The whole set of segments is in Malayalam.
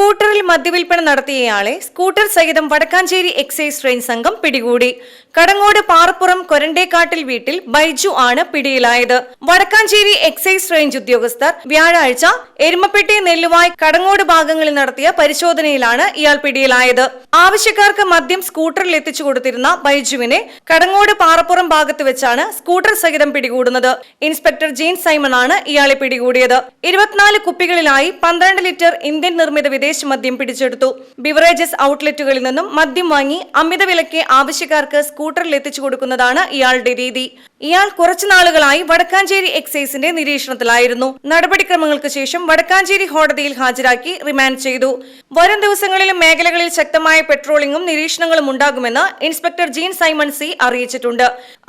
സ്കൂട്ടറിൽ മദ്യവിൽപ്പന നടത്തിയയാളെ സ്കൂട്ടർ സഹിതം വടക്കാഞ്ചേരി എക്സൈസ് റേഞ്ച് സംഘം പിടികൂടി. കടങ്ങോട് പാറപ്പുറം കൊരണ്ടേക്കാട്ടിൽ വീട്ടിൽ ബൈജു ആണ് പിടിയിലായത്. വടക്കാഞ്ചേരി എക്സൈസ് റേഞ്ച് ഉദ്യോഗസ്ഥർ വ്യാഴാഴ്ച എരുമപ്പെട്ടി നെല്ലുവായ് കടങ്ങോട് ഭാഗങ്ങളിൽ നടത്തിയ പരിശോധനയിലാണ് ഇയാൾ പിടിയിലായത്. ആവശ്യക്കാർക്ക് മദ്യം സ്കൂട്ടറിൽ എത്തിച്ചു കൊടുത്തിരുന്ന ബൈജുവിനെ കടങ്ങോട് പാറപ്പുറം ഭാഗത്ത് വെച്ചാണ് സ്കൂട്ടർ സഹിതം പിടികൂടുന്നത്. ഇൻസ്പെക്ടർ ജീൻ സൈമൺ ആണ് ഇയാളെ പിടികൂടിയത്. ഇരുപത്തിനാല് കുപ്പികളിലായി പന്ത്രണ്ട് ലിറ്റർ ഇന്ത്യൻ നിർമ്മിത വിദേശ മദ്യം പിടിച്ചെടുത്തു. ബിവറേജസ് ഔട്ട്ലെറ്റുകളിൽ നിന്നും മദ്യം വാങ്ങി അമിത വിലയ്ക്ക് ആവശ്യക്കാർക്ക് സ്കൂട്ടറിൽ എത്തിച്ചു കൊടുക്കുന്നതാണ് ഇയാളുടെ രീതി. ഇയാൾ കുറച്ചു നാളുകളായി വടക്കാഞ്ചേരി എക്സൈസിന്റെ നിരീക്ഷണത്തിലായിരുന്നു. നടപടിക്രമങ്ങൾക്ക് ശേഷം വടക്കാഞ്ചേരി കോടതിയിൽ ഹാജരാക്കി റിമാൻഡ് ചെയ്തു. വരും ദിവസങ്ങളിലും മേഖലകളിൽ ശക്തമായ പെട്രോളിംഗും നിരീക്ഷണങ്ങളും ഉണ്ടാകുമെന്ന് ഇൻസ്പെക്ടർ ജീൻ സൈമൺ സി അറിയിച്ചിട്ടുണ്ട്.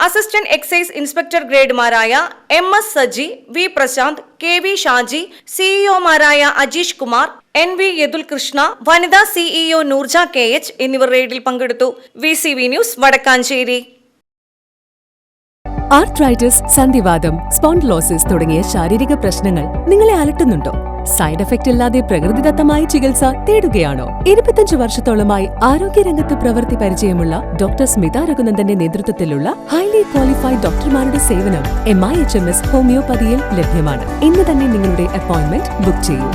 Assistant excise inspector ഗ്രേഡുമാരായ M S Saji V Prashanth K V Shaji സിഇഒമാരായ Ajeesh Kumar N V Yadul Krishna വനിതാ സിഇഒ നൂർജ കെ എച്ച് എന്നിവർ റെയ്ഡിൽ പങ്കെടുത്തു. V C V news Vadakkanchery. Arthritis സന്ധിവാദം സ്പോണ്ടിലോസിസ് തുടങ്ങിയ ശാരീരിക പ്രശ്നങ്ങൾ നിങ്ങളെ അലട്ടുന്നുണ്ടോ? സൈഡ് എഫക്റ്റ് ഇല്ലാതെ പ്രകൃതിദത്തമായ ചികിത്സ തേടുകയാണോ? ഇരുപത്തിയഞ്ച് വർഷത്തോളമായി ആരോഗ്യരംഗത്ത് പ്രവൃത്തി പരിചയമുള്ള ഡോക്ടർ സ്മിത രഘുനന്ദന്റെ നേതൃത്വത്തിലുള്ള ഹൈലി ക്വാളിഫൈഡ് ഡോക്ടർമാരുടെ സേവനം M I H M S ഹോമിയോപ്പതിയിൽ ലഭ്യമാണ്. ഇന്ന് തന്നെ നിങ്ങളുടെ അപ്പോയിന്റ്മെന്റ് ബുക്ക് ചെയ്യൂ.